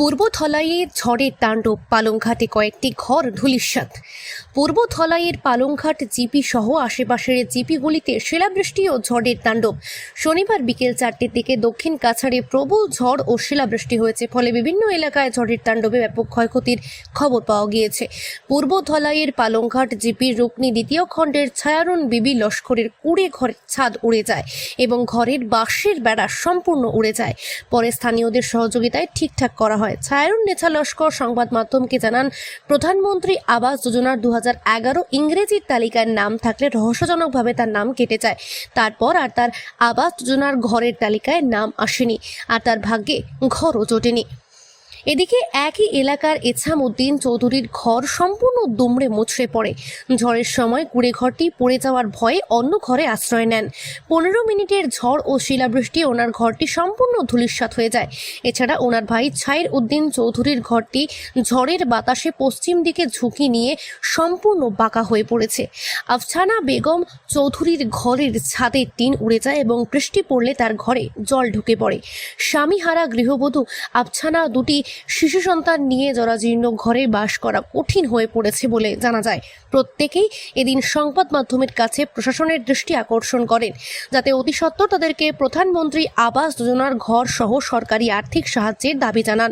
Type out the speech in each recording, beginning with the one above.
পূর্ব থলাইয়ে ঝড়ের তাণ্ডব, পালংঘাটে কয়েকটি ঘর ধূলিসাৎ। পূর্ব থলাইয়ের পালংঘাট জিপি সহ আশেপাশের জিপিগুলিতে শিলাবৃষ্টি ও ঝড়ের তাণ্ডব। শনিবার বিকেল চারটের দিকে দক্ষিণ কাছাড়ে প্রবল ঝড় ও শিলাবৃষ্টি হয়েছে, ফলে বিভিন্ন এলাকায় ঝড়ের তাণ্ডবে ব্যাপক ক্ষয়ক্ষতির খবর পাওয়া গিয়েছে। পূর্ব ধলাইয়ের পালংঘাট জিপির রুকনি দ্বিতীয় খণ্ডের ছায়ারুন বিবি লস্করের কুড়ে ঘরের ছাদ উড়ে যায় এবং ঘরের বাঁশের বেড়া সম্পূর্ণ উড়ে যায়। পরে স্থানীয়দের সহযোগিতায় ঠিকঠাক করা হয়। ছায়ারুন নেছা লস্কর সংবাদ মাধ্যমকে জানান, প্রধানমন্ত্রী আবাস যোজনার দু ইংরেজির তালিকার নাম থাকলে রহস্যজনকভাবে তার নাম কেটে যায়। তারপর আর তার আবাস যোজনার ঘরের তালিকায় নাম আসেনি। আর তার ভাগ্যে ঘরও জোটেনি। এদিকে একই এলাকার এছামউদ্দিন চৌধুরীর ঘর সম্পূর্ণ দুমড়ে মুছড়ে পড়ে। ঝড়ের সময় কুড়ে ঘরটি পড়ে যাওয়ার ভয়ে অন্য ঘরে আশ্রয় নেন। পনেরো মিনিটের ঝড় ও শিলাবৃষ্টি ওনার ঘরটি সম্পূর্ণ ধূলিসাৎ হয়ে যায়। এছাড়া ওনার ভাই ছাইর উদ্দিন চৌধুরীর ঘরটি ঝড়ের বাতাসে পশ্চিম দিকে ঝুঁকি নিয়ে সম্পূর্ণ বাঁকা হয়ে পড়েছে। আফসানা বেগম চৌধুরীর ঘরের ছাদের টিন উড়ে যায় এবং বৃষ্টি পড়লে তার ঘরে জল ঢুকে পড়ে। স্বামীহারা গৃহবধূ আফছানা দুটি শিশু সন্তান নিয়ে জরাজীর্ণ ঘরে বাস করা কঠিন হয়ে পড়েছে বলে জানা যায়, প্রত্যেকেই এদিন সংবাদ মাধ্যমের কাছে প্রশাসনের দৃষ্টি আকর্ষণ করেন। যাতে অতি সত্বর তাদেরকে প্রধানমন্ত্রী আবাস যোজনার ঘর সহ সরকারি আর্থিক সাহায্যের দাবি জানান।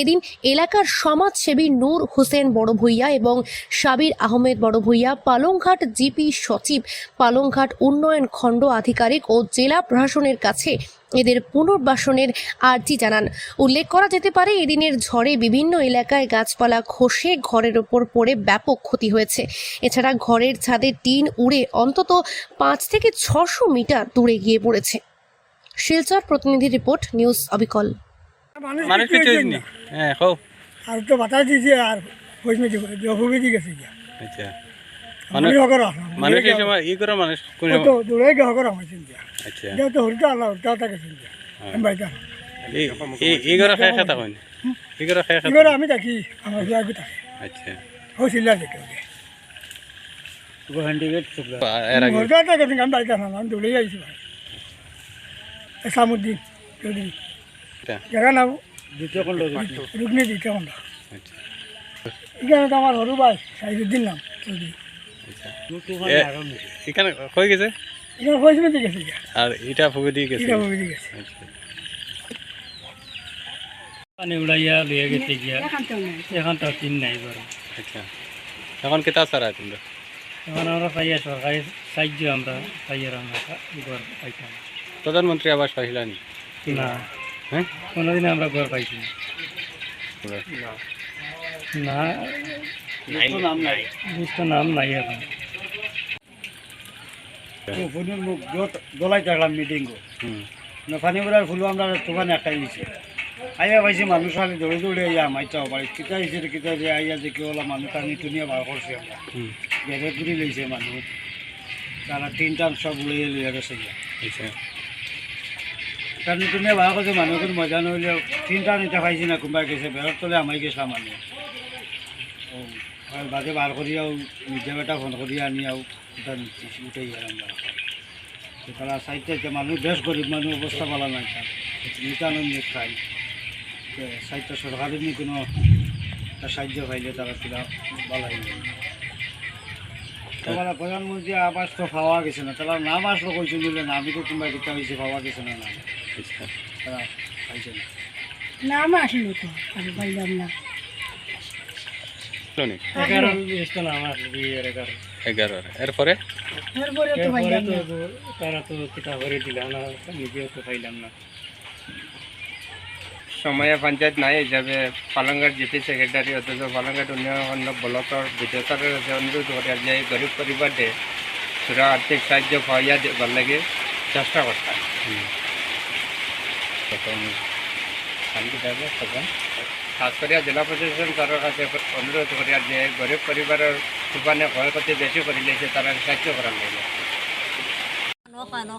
এদিন এলাকার সমাজসেবী নূর হোসেন বড় ভূঁইয়া এবং সাবির আহমেদ বড় ভূঁইয়া পালংঘাট জিপি সচিব, পালংঘাট উন্নয়ন খণ্ড আধিকারিক ও জেলা প্রশাসনের কাছে এদের পুনর্বাসনের আর্জি জানান। উল্লেখ করা যেতে পারে এদিনের ঝড়ে বিভিন্ন এলাকায় গাছপালা খসে ঘরের ওপর পড়ে ব্যাপক ক্ষতি হয়েছে। এছাড়া ঘরের ছাদের টিন উড়ে অন্তত পাঁচ থেকে ছশো মিটার দূরে গিয়ে পড়েছে। শিলচর প্রতিনিধি রিপোর্ট নিউজ অবিকল। মানুষ কিছু হ্যাঁ আর তো বাতাস দিছে আর গেছে আচ্ছা। মানুষ মানুষ এই সময় ই করে মানুষ কোন তো দূরে গিয়ে হকর হয়েছে গিয়া আচ্ছা। এটা তো হরিটা আল্লাহ হরিটা তা গেছে আমি বাড়িতে এই- এই- এই করে খাতা কইন এই খাতা আমি থাকি আমার আচ্ছা। ও দেখে এর আগে। হরিটা আমি আমি আইছি ভাই চৌধুরী জায়গা নাম দ্বিতীয় খণ্ড রুকনি দ্বিতীয় খণ্ড। আচ্ছা। এখানে তো আমার হরু ভাই সাইজুদ্দিন নাম চৌধুরী আচ্ছা এখানে হয়ে গেছে? গিয়া। আর এটা ফুকে দিয়ে গেছে? এটা গেছে। আচ্ছা। পানি উড়াইয়া লইয়া গেছে গিয়া। এখন তো তিন নাই বড় আচ্ছা। এখন কেতা সারা তোমরা? এখন আমরা পাইয়া সরকারি সাহায্য আমরা পাইয়ার আমরা ঘর পাইতাম। প্রধানমন্ত্রী আবাস পাইলানি না? হ্যাঁ? কোনোদিন আমরা ঘর পাইছি না। না নাম নাই এখন ফোনের মুখ দলাই থাকলাম মিটিং হুম। ফানি বেড়ার ফুল আমরা দোকান একটাই দিছে আইয়া পাইছি মানুষ আগে দৌড়ে দৌড়ে আইয়া মাইতা বাড়ি। কিতা হয়েছে কিতা যে আইয়া যে কি হলো মানুষ টানি টুনিয়া বার করছে আমরা। হুম। বেড়ে ঘুরি লইছে মানুষ। তারা তিনটা সব উড়িয়ে লইয়া গেছে আচ্ছা। টানি টুনিয়া বার করছে মানুষ কোনো মজা নইলে তিনটা নিতে পাইছি না কোনবা গেছে বেড়ার তলে আমাই গেছিলাম মানুষ আর বাদে বার করিয়াও নিজে বেটা ফোন করিয়া আনিয়াও ওটা উঠে গেলাম আমরা তারা সাইডটা মানুষ বেশ গরিব মানুষ অবস্থা ভালো নাই তার। নিতানন্দ খাই সাইডটা সরকারের নি কোনো সাহায্য পাইলে তারা কিনা ভালো তারা প্রধানমন্ত্রী আবাস তো পাওয়া গেছে না তারা নাম আসলো কইছে বলে না আমি তো কিংবা কিতা হয়েছে পাওয়া গেছে না না। আচ্ছা। পাইছে না। নাম আসলো তো আমি পাইলাম না। শুনি এগারো। এরপরে? তারা তো কিতা দিলাম না নিজেও তো পাইলাম না। সময়ে পঞ্চায়েত নাই হিসাবে পালংঘাট জিপি সেক্রেটারি অথচ পালংঘাট উন্নয়ন ব্লকর বিদ্যুতের কাছে অনুরোধ করে যে গরিব পরিবারে সুরা আর্থিক সাহায্য পাইয়া দেবার লাগে চেষ্টা করতাম তখন শান্তি থাকবে তখন খাস করে জেলা প্রশাসন তার কাছে অনুরোধ করিয়া যে গরিব পরিবারের তুফানে ক্ষয়ক্ষতি বেশি করে দিয়েছে তারা সাহায্য করার লাগে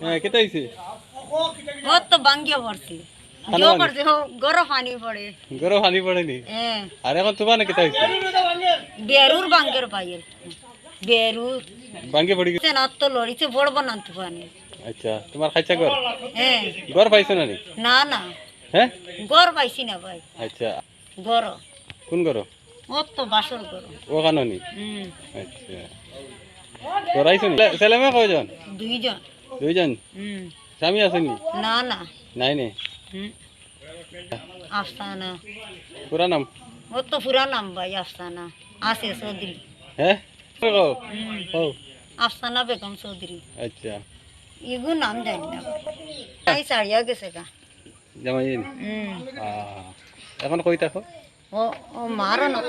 হ্যাঁ কেতা হয়েছে বহুত তো বাঙ্গিয়ে পড়ছে ভালো জো বাঙ্গি? করছে হোক গরম পানি পড়ে গরম পানি পড়েনি হ্যাঁ আর এখন তোমার কেতা হয়েছে বেরুর বাঙ্গের পাইয়ের বেরুর ভাঙ্গে পড়ি গেছে না তো লড়িছে বড় বানান তুফানে আচ্ছা তোমার খাইছা ঘর হ্যাঁ ঘর পাইছো না নি না না হ্যাঁ গড় পাইছি না ভাই আচ্ছা গর। কোন তো বাসর গর। ও কাননি হুম। আচ্ছা। করাইছো নি? ছেলে মেয়ে কয়জন? দুইজন। দুইজন? হুম। স্বামী আসেনি না? না নাই নে? হুম। আফসানা পুরা নাম? ও তো পুরা নাম ভাই আফসানা আছে চৌধুরী। হ্যাঁ আফসানা বেগম চৌধুরী। আচ্ছা। এগু নাম জানি না। তাই ছাড়িয়া গেছে গা। জামাইন হুম। এখন কই থাকো? ও ও মারও না